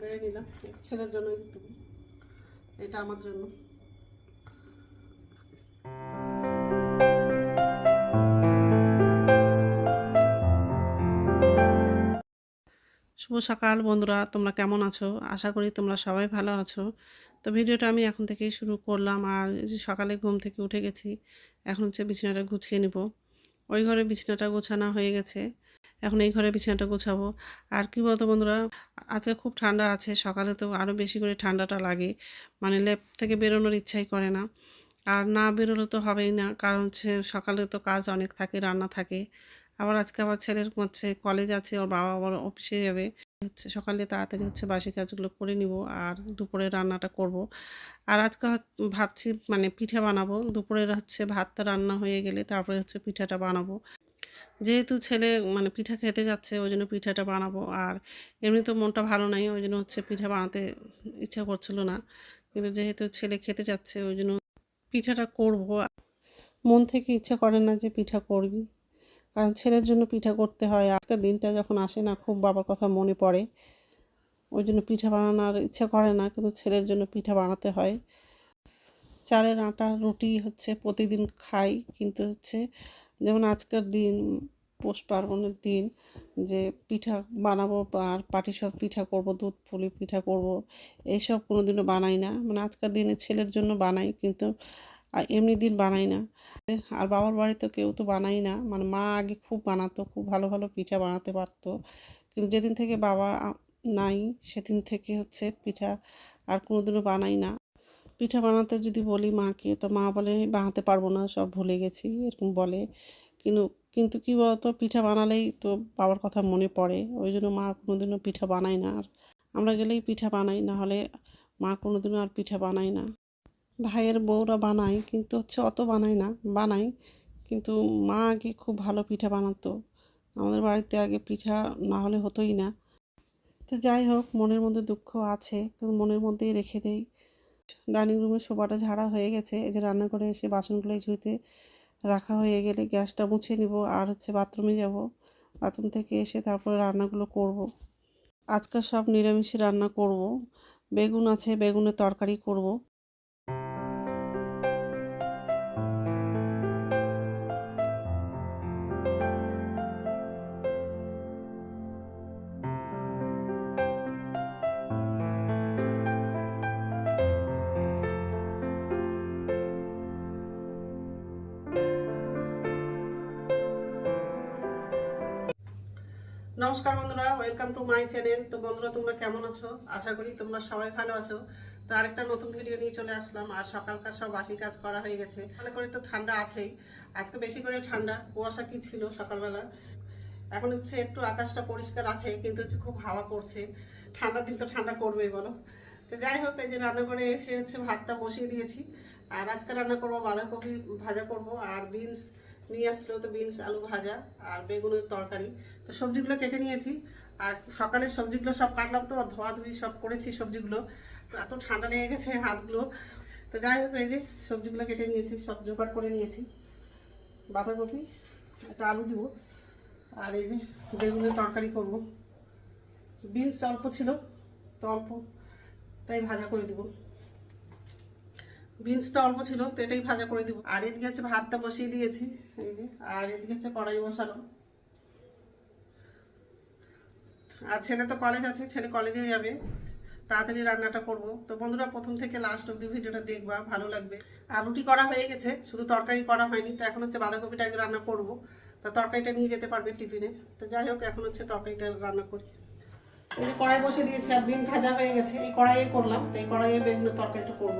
বেড়ে নিলাম, ছেলের জন্য এটা আমার জন্য। শুভ সকাল বন্ধুরা, তোমরা কেমন আছো? আশা করি তোমরা সবাই ভালো আছো। তো ভিডিওটা আমি এখন থেকেই শুরু করলাম। আর সকালে ঘুম থেকে উঠে গেছি, এখন হচ্ছে বিছানাটা গুছিয়ে নিব। ওই ঘরে বিছানাটা গোছানো হয়ে গেছে। এখন এই ঘরে বিছানাটা গোছাবো। আর কি বলতো বন্ধুরা, আজকে খুব ঠান্ডা আছে, সকালে তো আরও বেশি করে ঠান্ডাটা লাগে। মানে লেপ থেকে বেরোনোর ইচ্ছাই করে না। আর না বেরোলে তো হবেই না, কারণ হচ্ছে সকালে তো কাজ অনেক থাকে, রান্না থাকে। আবার আজকে আবার ছেলের হচ্ছে কলেজ আছে, ওর বাবা আবার অফিসে যাবে। হচ্ছে সকালে তাড়াতাড়ি হচ্ছে বাসি কাজগুলো করে নিব আর দুপুরে রান্নাটা করব। আর আজকে ভাবছি মানে পিঠা বানাবো। দুপুরের হচ্ছে ভাতটা রান্না হয়ে গেলে তারপরে হচ্ছে পিঠাটা বানাবো। যেহেতু ছেলে মানে পিঠা খেতে যাচ্ছে, ওই জন্য পিঠাটা বানাবো। আর এমনি তো মনটা ভালো নাই, ওই জন্য হচ্ছে পিঠা বানাতে ইচ্ছা করছিল না। কিন্তু যেহেতু ছেলে খেতে যাচ্ছে, ওই জন্য পিঠাটা করব। মন থেকে ইচ্ছা করে না যে পিঠা করবি। কারণ ছেলের জন্য পিঠা করতে হয়। আজকের দিনটা যখন আসে না, খুব বাবার কথা মনে পড়ে। ওই জন্য পিঠা বানানোর ইচ্ছা করে না, কিন্তু ছেলের জন্য পিঠা বানাতে হয়। চালের আটা, রুটি হচ্ছে প্রতিদিন খাই, কিন্তু হচ্ছে যেমন আজকের দিন, পৌষ পার্বণের দিন, যে পিঠা বানাবো আর পাটি সব পিঠা করব, দুধ, পুলি পিঠা করব এইসব কোনো দিনও বানাই না। মানে আজকের দিনে ছেলের জন্য বানাই, কিন্তু আর এমনি দিন বানাই না। আর বাবার বাড়িতে কেউ তো বানাই না। মানে মা আগে খুব বানাতো, খুব ভালো ভালো পিঠা বানাতে পারতো। কিন্তু যেদিন থেকে বাবা নাই, সেদিন থেকে হচ্ছে পিঠা আর কোনোদিনও বানাই না। পিঠা বানাতে যদি বলি মাকে, তো মা বলে, বানাতে পারব না, সব ভুলে গেছি, এরকম বলে। কিন্তু কিন্তু কী বলতো, পিঠা বানালেই তো বাবার কথা মনে পড়ে। ওই জন্য মা কোনোদিনও পিঠা বানায় না। আর আমরা গেলেই পিঠা বানাই না হলে মা কোনোদিনও আর পিঠা বানায় না। ভাইয়ের বউরা বানায়, কিন্তু হচ্ছে অত বানায় না, বানায়। কিন্তু মা আগে খুব ভালো পিঠা বানাতো। আমাদের বাড়িতে আগে পিঠা না হলে হতোই না। তো যাই হোক, মনের মধ্যে দুঃখ আছে, কিন্তু মনের মধ্যেই রেখে দেই। ডাইনিং রুমের সোফাটা ঝাড়া হয়ে গেছে, এই যে রান্নাঘরে এসে বাসনগুলো ঝুড়িতে রাখা হয়ে গেলে গ্যাসটা মুছে নিব, আর হচ্ছে বাথরুমে যাব। বাথরুম থেকে এসে তারপরে রান্নাগুলো করব। আজকাল সব নিরামিষে রান্না করব। বেগুন আছে, বেগুনের তরকারি করব। নমস্কার বন্ধুরা ওয়েলকাম টু মাই চ্যানেল তো বন্ধুরা, তোমরা কেমন আছো? আশা করি তোমরা সবাই ভালো আছো। তো আরেকটা নতুন ভিডিও নিয়ে চলে আসলাম। আর সকালকার সব বাসি কাজ করা হয়ে গেছে। তাহলে করে তো ঠান্ডা আছেই। আজকে বেশি করে ঠান্ডা। কুয়াশা কি ছিল সকালবেলা? এখন হচ্ছে একটু আকাশটা পরিষ্কার আছে, কিন্তু হচ্ছে খুব হাওয়া করছে ঠান্ডার দিন তো ঠান্ডা করবেই বলো। তো যাই হোক, এই যে রান্না করে এসে হচ্ছে ভাতটা বসিয়ে দিয়েছি। আর আজকে রান্না করব বাঁধাকপি ভাজা করব আর বিনস নিয়ে আসছিল তো বিনস, আলু ভাজা আর বেগুনের তরকারি। তো সবজিগুলো কেটে নিয়েছি। আর সকালে সবজিগুলো সব কাটলাম তো, ধোয়া ধুই সব করেছি সবজিগুলো। তো এত ঠান্ডা লেগে গেছে হাতগুলো। তো যাই হোক, এই যে সবজিগুলো কেটে নিয়েছি, সব জোগাড় করে নিয়েছি। বাঁধাকপি, একটা আলু দিব। আর এই যে বেগুনের তরকারি করব। বিনস অল্প ছিল, তো অল্পটাই ভাজা করে দিব। বিনসটা অল্প ছিল, তো এটাই ভাজা করে দিব। আর এদিকে হচ্ছে ভাতটা বসিয়ে দিয়েছি, এই যে। আর এদিকে হচ্ছে কড়াই বসালো। আর ছেলে তো কলেজ আছে, ছেলে কলেজে যাবে। তাড়াতাড়ি রান্নাটা করব। তো বন্ধুরা, প্রথম থেকে লাস্ট অব্দি ভিডিওটা দেখবা, ভালো লাগবে। আর রুটি করা হয়ে গেছে, শুধু তরকারি করা হয়নি, তো এখন হচ্ছে বাঁধাকপিটা আগে রান্না করব। তা তরকারিটা নিয়ে যেতে পারবে টিফিনে। তো যাই হোক, এখন হচ্ছে তরকারিটা রান্না করি। এই যে কড়াই বসে দিয়েছি, আর বিন ভাজা হয়ে গেছে। এই কড়াইয়ে করলাম, তো এই কড়াইয়ে বেগুনের তরকারিটা করব।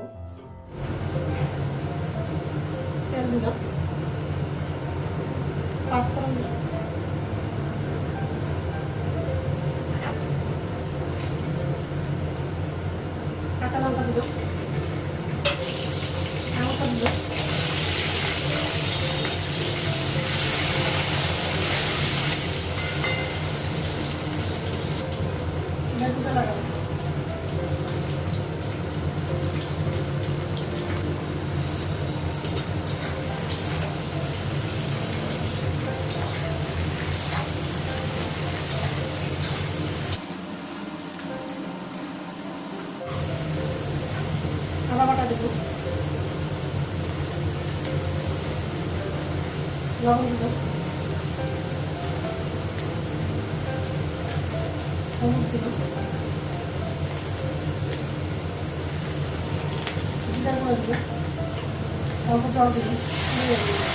তেল দিলাম পাঁচফোড়ন দিলাম কাঁচা লঙ্কা দিলাম লঙ্কা দিলাম বেগুনটা লাগালাম লবণ দিলাম হলুদ দিলাম জিরার গুঁড়ো দিলাম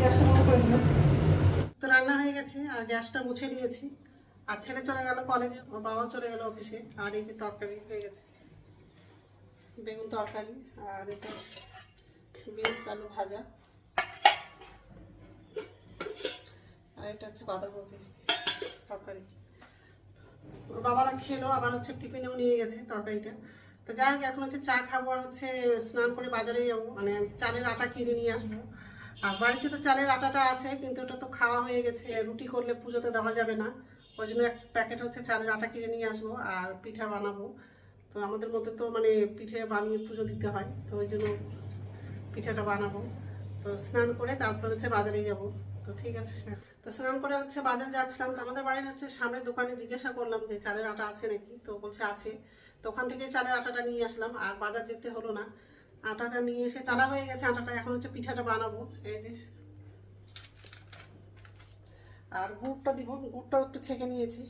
গ্যাসটা তো রান্না হয়ে গেছে, আর গ্যাসটা মুছে নিয়েছি। আর ছেলে চলে গেল কলেজে, ওর বাবা চলে গেল অফিসে, আর এই যে তরকারি হয়ে গেছে। বেগুন তরকারি আর এটা বিনস আলু ভাজা। আর এটা হচ্ছে বাঁধাকপি তরকারি। ওর বাবারা খেলো, আবার হচ্ছে টিফিনেও নিয়ে গেছে তরকারিটা। তো যাই হোক, এখন হচ্ছে চা খাব আর হচ্ছে স্নান করে বাজারে যাব। মানে চালের আটা কিনে নিয়ে আসব। আর বাড়িতে তো চালের আটাটা আছে, কিন্তু ওটা তো খাওয়া হয়ে গেছে। রুটি করলে পুজোতে দেওয়া যাবে না। ওই জন্য এক প্যাকেট হচ্ছে চালের আটা কিনে নিয়ে আসব আর পিঠা বানাবো। তো আমাদের মধ্যে তো মানে পিঠে বানিয়ে পুজো দিতে হয়, তো ওই জন্য পিঠাটা বানাবো। তো স্নান করে তারপর হচ্ছে বাজারে যাব। তো ঠিক আছে তো স্নান করে হচ্ছে বাজারে যাচ্ছিলাম, তো আমাদের বাড়ির হচ্ছে সামনের দোকানে জিজ্ঞাসা করলাম যে চালের আটা আছে নাকি? তো বলছে আছে। তো ওখান থেকে চালের আটাটা নিয়ে আসলাম, আর বাজার যেতে হলো না। আটাটা নিয়ে এসে চালা হয়ে গেছে, আটাটা এখন হচ্ছে পিঠাটা বানাবো। এই যে। আর গুড়টা দিব, গুড়টাও একটু ছেঁকে নিয়েছি।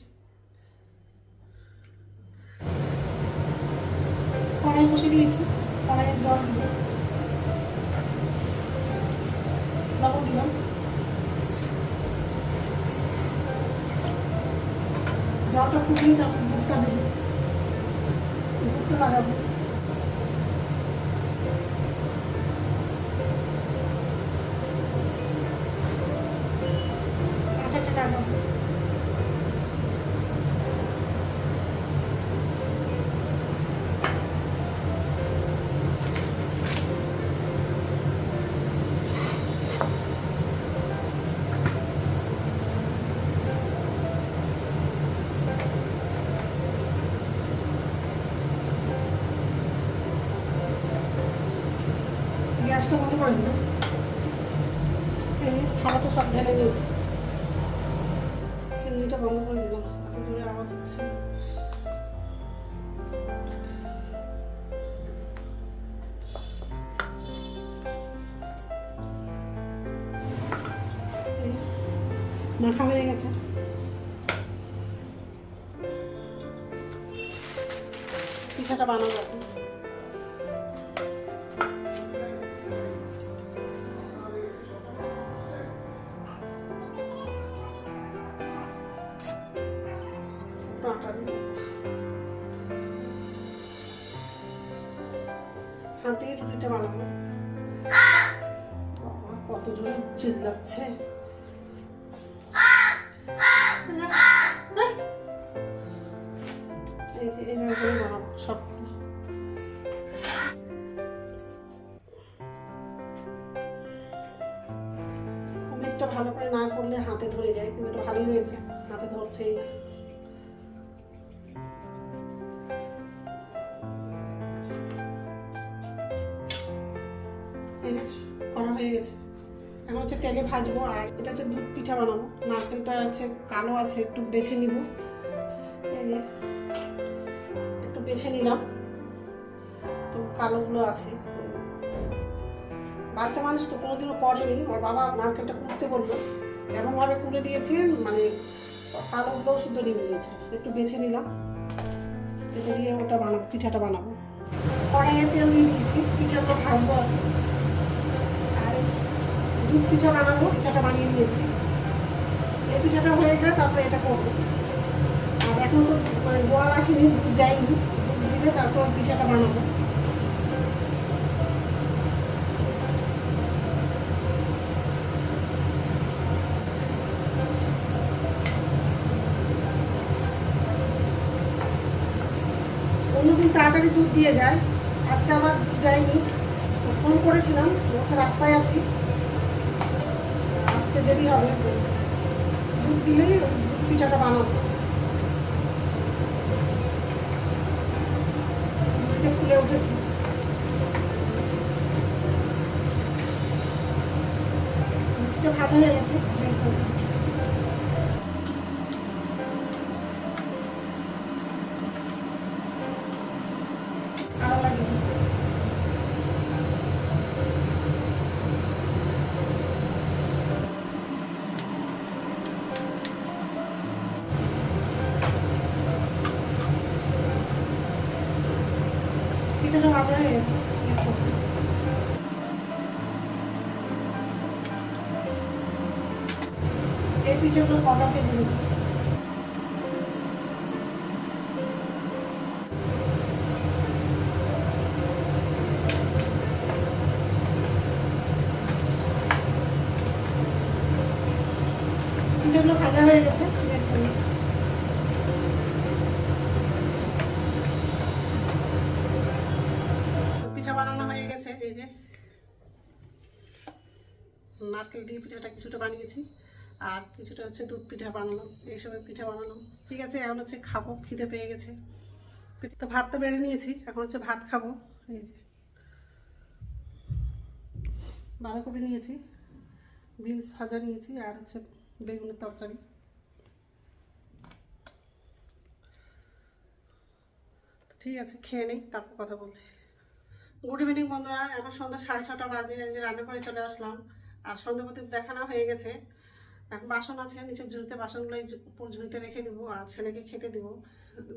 কড়াই বসে দিয়েছি কড়াইয়ে জল দিব দিলাম। জলটা ফুটিয়ে তারপর গুড়টা দেবো। গুড়টা লাগাবো। করে দিলাম থালা তো সব ঢেলে নিয়েছি চিমনিটা বন্ধ করে দিলাম। এত জোরে আওয়াজ হচ্ছে। মাখা হয়ে গেছে। পিঠাটা বানাবো। এই যে, এইভাবে বানাবো সব। খুব একটা ভালো করে না করলে হাতে ধরে যায়, কিন্তু এটা ভালোই হয়েছে। হাতে ধরছেই। হয়ে গেছে। এখন হচ্ছে তেলে ভাজবো আর এটা হচ্ছে দুধ পিঠা বানাবো। নারকেলটা হচ্ছে কালো আছে, একটু বেছে নিব। একটু বেছে নিলাম। তো কালোগুলো আছে। বাচ্চা মানুষ তো কোনোদিনও করেনি। ওর বাবা নারকেলটা কুড়তে বলল। এমনভাবে কুড়ে দিয়েছে মানে কালোগুলোও শুদ্ধ নিয়ে নিয়েছে। একটু বেছে নিলাম। এটা দিয়ে ওটা বানাবো পিঠাটা বানাবো। কড়াইয়ে তেল দিয়ে দিয়েছি, পিঠাগুলো ভাজবো। আর দুধ পিঠা বানাবো, পিঠাটা বানিয়ে নিয়েছি এই পিঠাটা হয়ে গেলে তারপরে এটা করব। আর এখন তো মানে গোয়াল আসেনি, দুধ দেয়নি। দুধ দিলে তারপর পিঠাটা বানাবো। অন্যদিন তাড়াতাড়ি দুধ দিয়ে যায়। আজকে আমার দুধ দেয়নি ফোন করেছিলাম, বলছে রাস্তায় আছি। আজকে দেরি হবে। দুধ দিলেই পিঠাটা বানাবো। ফুলে উঠেছি। দুধটা ভাজা হয়ে গেছে বের করব। আরও লাগবে পিঠাটা ভাজা হয়ে গেছে। এই পিঠাগুলো ভাজা হয়ে গেছে। এই যে নারকেল দিয়ে পিঠাটা কিছুটা বানিয়েছি আর কিছুটা হচ্ছে দুধ পিঠা বানালাম, এইসবের পিঠা বানালাম। ঠিক আছে, এখন হচ্ছে খাব, খিদে পেয়ে গেছে। তো ভাত তো বেড়ে নিয়েছি, এখন হচ্ছে ভাত খাব। এই যে বাঁধাকপি নিয়েছি, বিনস ভাজা নিয়েছি আর হচ্ছে বেগুনের তরকারি। ঠিক আছে, খেয়ে নেই, তারপর কথা বলছি। গুড ইভিনিং বন্ধুরা, এখন সন্ধ্যা সাড়ে ছটা বাজে যে রান্না করে চলে আসলাম। আর সন্ধ্যাপতি দেখানো হয়ে গেছে। এখন বাসন আছে, নিচে ঝুড়িতে বাসনগুলো উপর ঝুড়িতে রেখে দিব আর ছেলেকে খেতে দিব।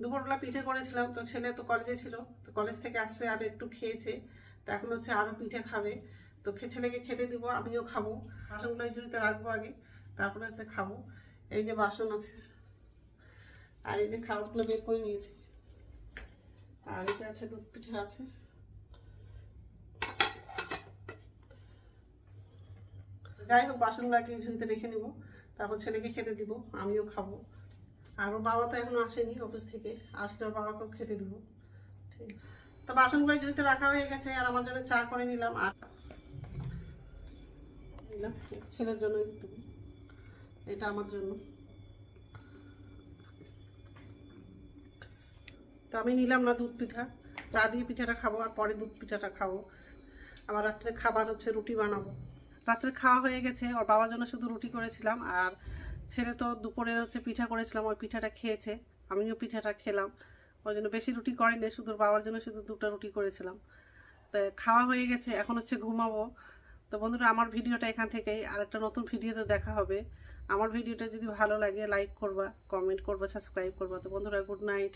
দুপুরবেলা পিঠে করেছিলাম, তো ছেলে তো কলেজে ছিল, তো কলেজ থেকে আসছে আর একটু খেয়েছে। তো এখন হচ্ছে আরও পিঠে খাবে। তো ছেলেকে খেতে দিব, আমিও খাব। বাসনগুলো এই ঝুড়িতে রাখব আগে, তারপরে হচ্ছে খাব। এই যে বাসন আছে। আর এই যে খাবারগুলো বের করে নিয়েছি। আর এটা আছে দুধ পিঠে আছে। যাই হোক বাসনগুলো আগে ঝুড়িতে রেখে নিব। তারপর ছেলেকে খেতে দিব, আমিও খাব। আর ওর বাবা তো এখনও আসেনি অফিস থেকে, আসলে ওর বাবাকেও খেতে দিব। ঠিক আছে। তো বাসনগুলো ঝুড়িতে রাখা হয়ে গেছে, আর আমার জন্য চা করে নিলাম, আর নিলাম। ছেলের জন্য এটা আমার জন্য। তো আমি নিলাম না দুধ পিঠা, চা দিয়ে পিঠাটা খাব, আর পরে দুধ পিঠাটা খাব। আমার রাত্রে খাবার হচ্ছে রুটি বানাবো। রাত্রে খাওয়া হয়ে গেছে, ওর বাবার জন্য শুধু রুটি করেছিলাম, আর ছেলে তো দুপুরের হচ্ছে পিঠা করেছিলাম ওই পিঠাটা খেয়েছে, আমিও পিঠাটা খেলাম। ওই জন্য বেশি রুটি করেনি, শুধু বাবার জন্য শুধু দুটো রুটি করেছিলাম। তো খাওয়া হয়ে গেছে, এখন হচ্ছে ঘুমাবো। তো বন্ধুরা, আমার ভিডিওটা এখান থেকেই আর একটা নতুন ভিডিওতে দেখা হবে। আমার ভিডিওটা যদি ভালো লাগে লাইক করবা কমেন্ট করবা সাবস্ক্রাইব করবা। তো বন্ধুরা গুড নাইট